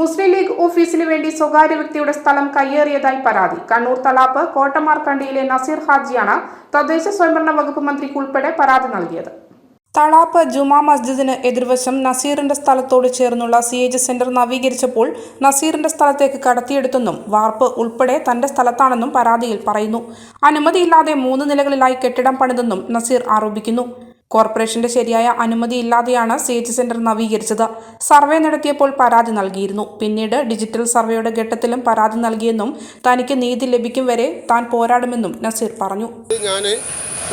മുസ്ലിം league ഓഫീസിന് വേണ്ടി സ്വകാര്യ വ്യക്തിയുടെ സ്ഥലം കയ്യേറിയതായി പരാതി. കണ്ണൂർ തളാപ്പ് കോട്ടമാർക്കണ്ടിയിലെ നസീർ ഹാജിയാണ് തദ്ദേശ സ്വയംഭരണ വകുപ്പ് മന്ത്രിക്ക് ഉൾപ്പെടെ പരാതി നൽകിയത്. തളാപ്പ് ജുമാ മസ്ജിദിന് എതിർവശം നസീറിന്റെ സ്ഥലത്തോട് ചേർന്നുള്ള സി എച്ച് സെന്റർ നവീകരിച്ചപ്പോൾ നസീറിന്റെ സ്ഥലത്തേക്ക് കടത്തിയെടുത്തെന്നും വാർപ്പ് ഉൾപ്പെടെ തന്റെ സ്ഥലത്താണെന്നും പരാതിയിൽ പറയുന്നു. അനുമതിയില്ലാതെ മൂന്ന് നിലകളിലായി കെട്ടിടം പണിതെന്നും നസീർ ആരോപിക്കുന്നു. കോർപ്പറേഷന്റെ ശരിയായ അനുമതിയില്ലാതെയാണ് സി എച്ച് സെന്റർ നവീകരിച്ചത്. സർവേ നടത്തിയപ്പോൾ പരാതി നൽകിയിരുന്നു. പിന്നീട് ഡിജിറ്റൽ സർവേയുടെ ഘട്ടത്തിലും പരാതി നൽകിയെന്നും തനിക്ക് നീതി ലഭിക്കും വരെ താൻ പോരാടുമെന്നും നസീർ പറഞ്ഞു. ഞാൻ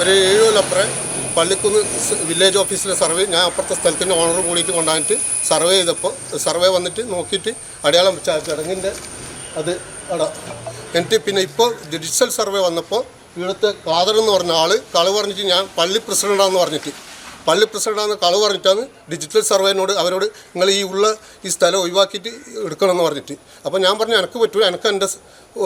ഒരു ഏഴ് കൊല്ലപ്പുറം പള്ളിക്കുന്ന് വില്ലേജ് ഓഫീസിലെ സർവേ ഞാൻ അപ്പുറത്തെ സ്ഥലത്തിന്റെ ഓണർ കൂടിയിട്ട് കൊണ്ടുവന്നിട്ട് സർവേ ചെയ്തപ്പോൾ സർവേ വന്നിട്ട് നോക്കിയിട്ട് അടയാളം ചടങ്ങിന്റെ അത് അട. എന്നിട്ട് പിന്നെ ഇപ്പോൾ ഡിജിറ്റൽ സർവേ വന്നപ്പോൾ ഇവിടുത്തെ ഫാദർ എന്ന് പറഞ്ഞ ആൾ കളവ് പറഞ്ഞിട്ട് ഞാൻ പള്ളി പ്രസിഡന്റാന്ന് പറഞ്ഞിട്ട്. പള്ളി പ്രസിഡന്റാന്ന് കളവ് പറഞ്ഞിട്ടാണ് ഡിജിറ്റൽ സർവേനോട് അവരോട് നിങ്ങൾ ഈ ഉള്ള ഈ സ്ഥലം ഒഴിവാക്കിയിട്ട് എടുക്കണമെന്ന് പറഞ്ഞിട്ട്. അപ്പോൾ ഞാൻ പറഞ്ഞു എനിക്ക് പറ്റൂല എനിക്ക് എന്റെ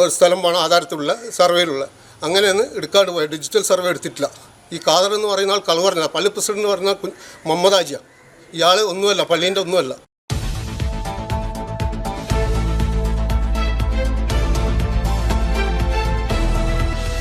സ്ഥലം വേണം ആധാരത്തിലുള്ള സർവേയിലുള്ള അങ്ങനെയൊന്ന് എടുക്കാണ്ട് പോയി ഡിജിറ്റൽ സർവേ എടുത്തിട്ടില്ല. ഈ ഖാദർ എന്ന് പറയുന്ന ആൾ കളവ് പറഞ്ഞ പള്ളി പ്രസിഡന്റ് എന്ന് പറഞ്ഞാൽ കു- മുഹമ്മദ് ആജിയ ഇയാൾ ഒന്നുമല്ല പള്ളീന്റെ ഒന്നുമല്ല.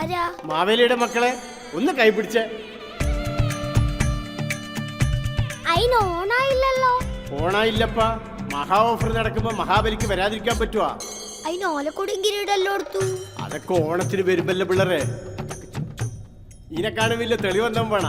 ആരാ? മാവേലിയുടെ മക്കളെ ഒന്ന് കൈപിടിച്ച് അയിന് ഓണായില്ലല്ലോ? ഓണായില്ലപ്പ. മഹാ ഓഫർ നടക്കുമ്പോ മഹാബലിക്ക് വരാതിരിക്കാൻ പറ്റുവാ. അയിന് ഓലക്കൊടിയും കിരീടല്ലോ എടുത്തു. അതൊക്കെ ഓണത്തിന് വരുമ്പല്ലേ പിള്ളേരെ. ഇതിനെക്കാളും വലിയ തെളിവന്തം വേണ?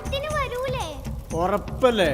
ഉറപ്പല്ലേ?